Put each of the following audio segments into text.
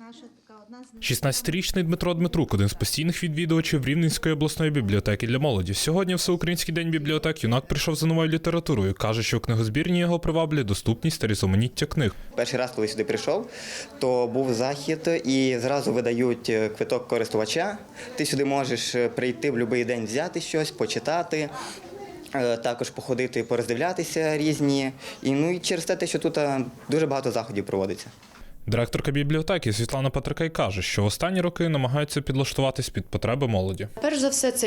наша така одна з 16-річний Дмитро Дмитрук, один з постійних відвідувачів Рівненської обласної бібліотеки для молоді. Сьогодні, Всеукраїнський день бібліотек, юнак прийшов за новою літературою. каже, що в книгозбірні його приваблює доступність та різноманіття книг. Перший раз, коли сюди прийшов, то був захід і зразу видають е, квиток користувача. Ти сюди можеш е, прийти в будь-який день, взяти щось, почитати. е, Також походити, пороздивлятися різні. І ну і через те, що тут дуже багато заходів проводиться. Директорка бібліотеки Світлана Патрикай каже, що в останні роки намагаються підлаштуватись під потреби молоді. Перш за все, це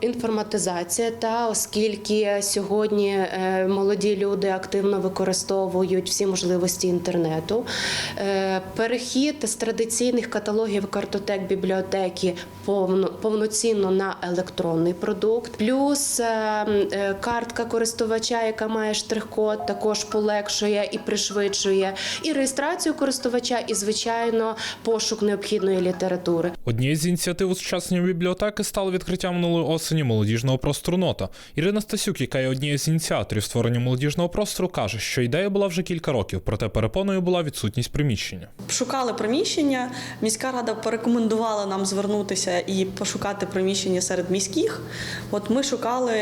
інформатизація, та оскільки сьогодні е, молоді люди активно використовують всі можливості інтернету, Е, перехід з традиційних каталогів картотек бібліотеки повно, повноцінно на електронний продукт, плюс е, картка користувача, яка має штрих-код, також полегшує і пришвидшує і реєстрацію користувача, і звичайно пошук необхідної літератури. Однією з ініціатив осучаснення бібліотеки стало відкриття минулої осені молодіжного простору нота. Ірина Стасюк, яка є однією з ініціаторів створення молодіжного простору, каже, що ідея була вже кілька років, проте перепоною була відсутність приміщення. Шукали приміщення. Міська рада порекомендувала нам звернутися і пошукати приміщення серед міських. От ми шукали,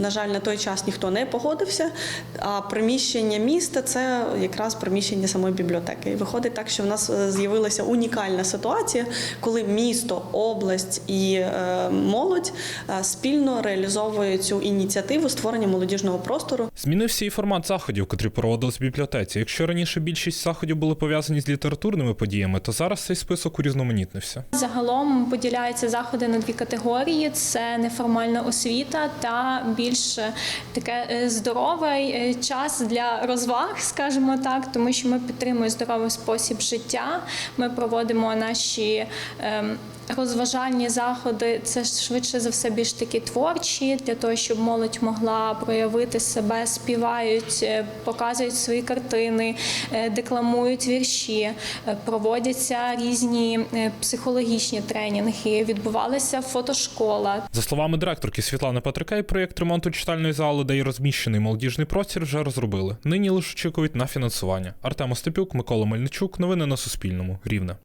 на жаль, на той час ніхто не погодився. А приміщення міста це якраз приміщення самої бібліотеки. Виходить так, що в нас е, з'явилася унікальна ситуація, коли місто, область і е, молодь е, спільно реалізовує цю ініціативу створення молодіжного простору. Змінився і формат заходів, котрі проводились в бібліотеці. Якщо раніше більшість заходів були пов'язані з літературними подіями, то зараз цей список урізноманітнився. Загалом поділяються заходи на дві категорії: це неформальна освіта та більш таке здоровий час для розваг, скажімо так, тому що ми підтримуємо здоровий спосіб життя. Ми проводимо наші. Розважальні заходи це швидше за все більш такі творчі, для того, щоб молодь могла проявити себе, співають, е, показують свої картини, е, декламують вірші, е, проводяться різні психологічні тренінги, відбувалася фотошкола. За словами директорки Світлани Патрикай, проєкт ремонту читальної зали, де й розміщений молодіжний простір, вже розробили. Нині лише очікують на фінансування. Артем Остапюк, Микола Мельничук. Новини на Суспільному. Рівне.